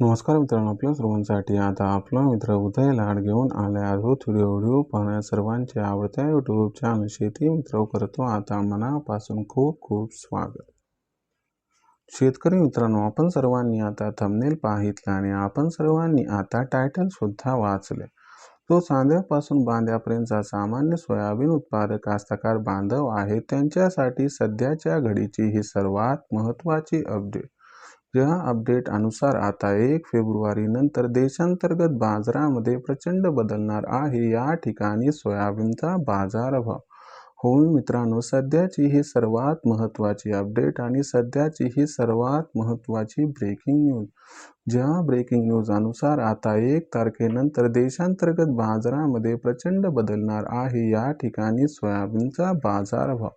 नमस्कार मित्रांनो आपल्या सर्वांसाठी आता आपला मित्र उदय लाड घेऊन आल्या. अद्भुत व्हिडिओ व्हिडिओ पाहण्या सर्वांच्या आवडत्या यूट्यूब चॅनल शेती मित्र करतो. आता मनापासून खूप खूप स्वागत. शेतकरी मित्रांनो आपण सर्वांनी आता थंबनेल पाहितलं आणि आपण सर्वांनी आता टायटल सुद्धा वाचले तो चांद्यापासून बांध्यापर्यंतचा सामान्य सोयाबीन उत्पादक कास्तकार बांधव आहे त्यांच्यासाठी सध्याच्या घडीची ही सर्वात महत्त्वाची अपडेट या अपडेट अनुसार आता एक फेब्रुवारी नंतर देशांतर्गत बाजारामध्ये प्रचंड बदलणार आहे. या ठिकाणी सोयाबीनचा बाजारभाव होय मित्रांनो सध्याची ही सर्वात महत्त्वाची अपडेट आणि सध्याची ही सर्वात महत्त्वाची ब्रेकिंग न्यूज ज्या ब्रेकिंग न्यूज अनुसार आता एक तारखेनंतर देशांतर्गत बाजारामध्ये प्रचंड बदलणार आहे. या ठिकाणी सोयाबीनचा बाजारभाव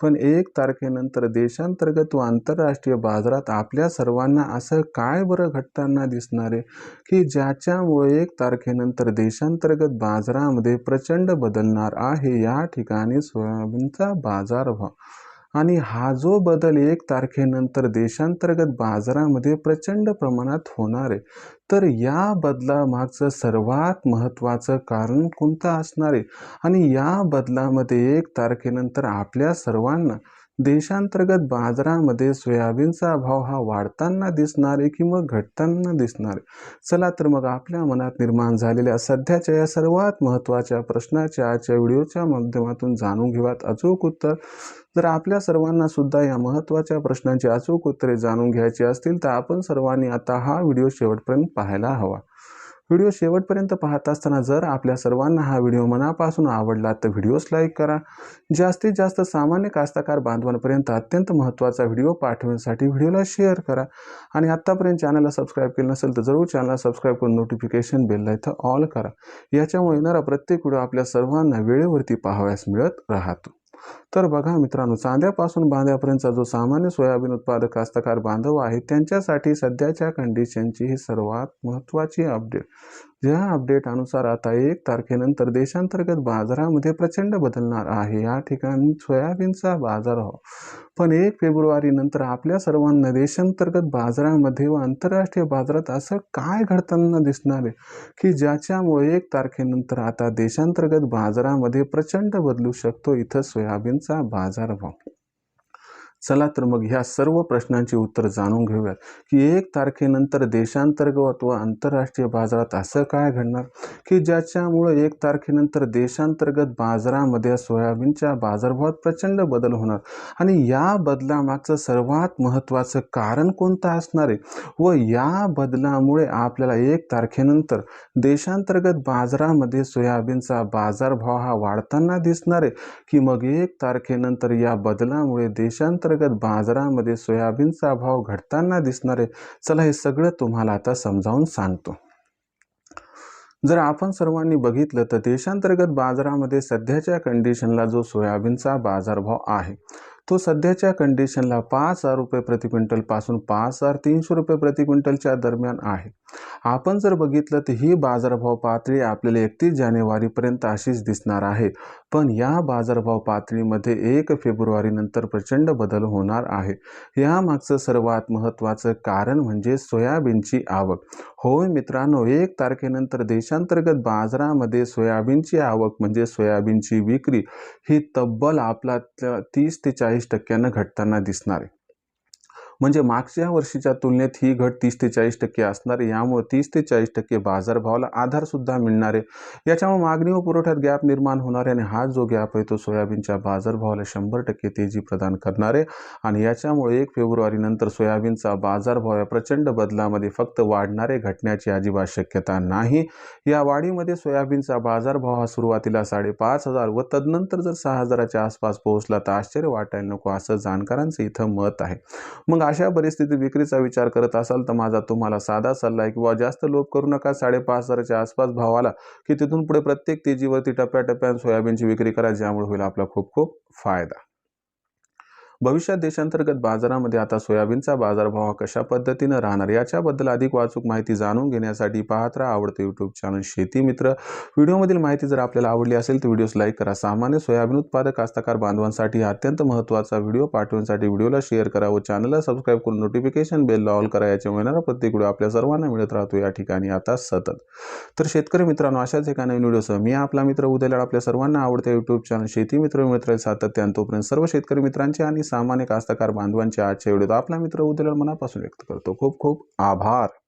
पण एक तारखेनंतर देशांतर्गत व आंतरराष्ट्रीय बाजारात आपल्या सर्वांना असं काय बरं घडताना दिसणार आहे? की ज्याच्यामुळे एक तारखेनंतर देशांतर्गत बाजारामध्ये प्रचंड बदलणार आहे या ठिकाणी सोयाबीनचा बाजारभाव आणि हा जो बदल एक तारखेनंतर देशांतर्गत बाजारामध्ये प्रचंड प्रमाणात होणार आहे तर या बदलामागचं सर्वात महत्त्वाचं कारण कोणतं असणार आहे? आणि या बदलामध्ये एक तारखेनंतर आपल्या सर्वांना देशांतर्गत बाजारामध्ये सोयाबीनचा भाव हा वाढताना दिसणार किंवा घटताना दिसणार. चला तर मग आपल्या मनात निर्माण झालेल्या सध्याच्या या सर्वात महत्त्वाच्या प्रश्नाच्या आजच्या व्हिडिओच्या माध्यमातून जाणून घेऊयात. अचूक उत्तर जर आपल्या सर्वांना सुद्धा या महत्त्वाच्या प्रश्नांची अचूक उत्तरे जाणून घ्यायची असतील तर आपण सर्वांनी आता हा व्हिडिओ शेवटपर्यंत पाहायला हवा. व्हिडिओ शेवटपर्यंत पाहत असताना जर आपल्या सर्वांना हा व्हिडिओ मनापासून आवडला तर व्हिडिओस लाईक करा. जास्तीत जास्त सामान्य कास्तकार बांधवांपर्यंत अत्यंत महत्त्वाचा व्हिडिओ पाठवण्यासाठी व्हिडिओला शेअर करा. आणि आत्तापर्यंत चॅनलला सबस्क्राईब केलं नसेल तर जरूर चॅनलला सबस्क्राईब करून नोटिफिकेशन बेलला इथं ऑल करा. याच्यामुळे येणारा प्रत्येक व्हिडिओ आपल्या सर्वांना वेळेवरती पाहावयास मिळत राहतो. तर बघा मित्रांनो चांद्यापासून बांध्यापर्यंतचा जो सामान्य सोयाबीन उत्पादक कास्तकार बांधव आहे त्यांच्यासाठी सध्याच्या कंडिशनची ही सर्वात महत्त्वाची अपडेट या अपडेटनुसार आता एक तारखेनंतर देशांतर्गत बाजारामध्ये प्रचंड बदलणार आहे. या ठिकाणी सोयाबीनचा बाजार हो पण एक फेब्रुवारी नंतर आपल्या सर्वांना देशांतर्गत बाजारामध्ये व आंतरराष्ट्रीय बाजारात असं काय घडताना दिसणार आहे? की ज्याच्यामुळे एक तारखेनंतर आता देशांतर्गत बाजारामध्ये प्रचंड बदलू शकतो? इथं सोयाबीनचा बाजारभाव चला तर मग ह्या सर्व प्रश्नांची उत्तर जाणून घेऊयात की एक तारखेनंतर देशांतर्गत व आंतरराष्ट्रीय बाजारात असं काय घडणार? की ज्याच्यामुळं एक तारखेनंतर देशांतर्गत बाजारामध्ये सोयाबीनच्या बाजारभावात प्रचंड बदल होणार? आणि या बदलामागचं सर्वात महत्त्वाचं कारण कोणतं असणार आहे? व या बदलामुळे आपल्याला एक तारखेनंतर देशांतर्गत बाजारामध्ये सोयाबीनचा बाजारभाव हा वाढताना दिसणार आहे? की मग एक तारखेनंतर या बदलामुळे देशांतर्गत अंतर्गत बाजारामध्ये सोयाबीनचा भाव घटताना दिसणार आहे चला हे सगळं तुम्हाला आता समजावून सांगतो. जर आपण सर्वांनी बघितलं तर देशांतर्गत बाजारामध्ये सध्याच्या कंडिशनला जो सोयाबीनचा बाजारभाव आहे तो सध्याच्या कंडिशनला पाच हजार रुपये प्रति क्विंटलपासून पाच हजार तीनशे रुपये प्रति क्विंटलच्या दरम्यान आहे. आपण जर बघितलं तर ही बाजारभाव पातळी आपल्याला एकतीस जानेवारीपर्यंत अशीच दिसणार आहे. पण या बाजारभाव पातळीमध्ये एक फेब्रुवारीनंतर प्रचंड बदल होणार आहे. यामागचं सर्वात महत्त्वाचं कारण म्हणजे सोयाबीनची आवक. होय मित्रांनो एक तारखेनंतर देशांतर्गत बाजारामध्ये सोयाबीनची आवक म्हणजे सोयाबीनची विक्री ही तब्बल आपला तीस ते चाळीस टक्क्यानं घटताना दिसणार आहे. म्हणजे मागच्या वर्षीच्या तुलनेत ही घट तीस ते चाळीस टक्के असणार आहे. यामुळे तीस ते चाळीस टक्के बाजारभावाला आधारसुद्धा मिळणार आहे. याच्यामुळे मागणी व पुरवठ्यात गॅप निर्माण होणार आहे आणि हा जो गॅप आहे तो सोयाबीनच्या बाजारभावाला शंभर टक्के तेजी प्रदान करणार आहे. आणि याच्यामुळे एक फेब्रुवारीनंतर सोयाबीनचा बाजारभाव या प्रचंड बदलामध्ये फक्त वाढणारे घटण्याची अजिबात शक्यता नाही. या वाढीमध्ये सोयाबीनचा बाजारभाव हा सुरुवातीला साडेपाच हजार व तदनंतर जर सहा हजाराच्या आसपास पोहोचला तर आश्चर्य वाटायला नको असं जाणकारांचं इथं मत आहे. मग अशा परिस्थितीत विक्रीचा विचार करत असाल तर माझा तुम्हाला साधा सल्ला आहे किंवा जास्त लोभ करू नका. साडेपाच हजाराच्या आसपास भाव आला की तिथून पुढे प्रत्येक तेजीवरती टप्प्याटप्प्यात सोयाबीनची विक्री करा ज्यामुळे होईल आपला खूप खूप फायदा. भविष्यात देशांतर्गत बाजारामध्ये आता सोयाबीनचा बाजारभाव हा कशा पद्धतीनं राहणार याच्याबद्दल अधिक वाचूक माहिती जाणून घेण्यासाठी पाहत राहा आवडते यूट्यूब चॅनल शेती मित्र. व्हिडिओमधील माहिती जर आपल्याला आवडली असेल तर व्हिडिओस लाईक करा. सामान्य सोयाबीन उत्पादक कास्तकार बांधवांसाठी हा अत्यंत महत्त्वाचा व्हिडिओ. पाठवण्यासाठी व्हिडिओला शेअर करा व चॅनलला सबस्क्राईब करून नोटिफिकेशन बेल ऑल करा. याच्या मिळणारा प्रत्येक व्हिडिओ आपल्या सर्वांना मिळत राहतो. या ठिकाणी आता सतत. तर शेतकरी मित्रांनो अशाच एका नवीन व्हिडिओसह मी आपला मित्र उद्याला आपल्या सर्वांना आवडते यूट्यूब चॅनल शेती मित्र मित्र राहील सातत्यानं तोपर्यंत सर्व शेतकरी मित्रांचे आणि सामान्य कास्तकार बांधवांच्या आजच्या व्हिडिओत आपला मित्र उद्याला मनापासून व्यक्त करतो. खूप खूप आभार.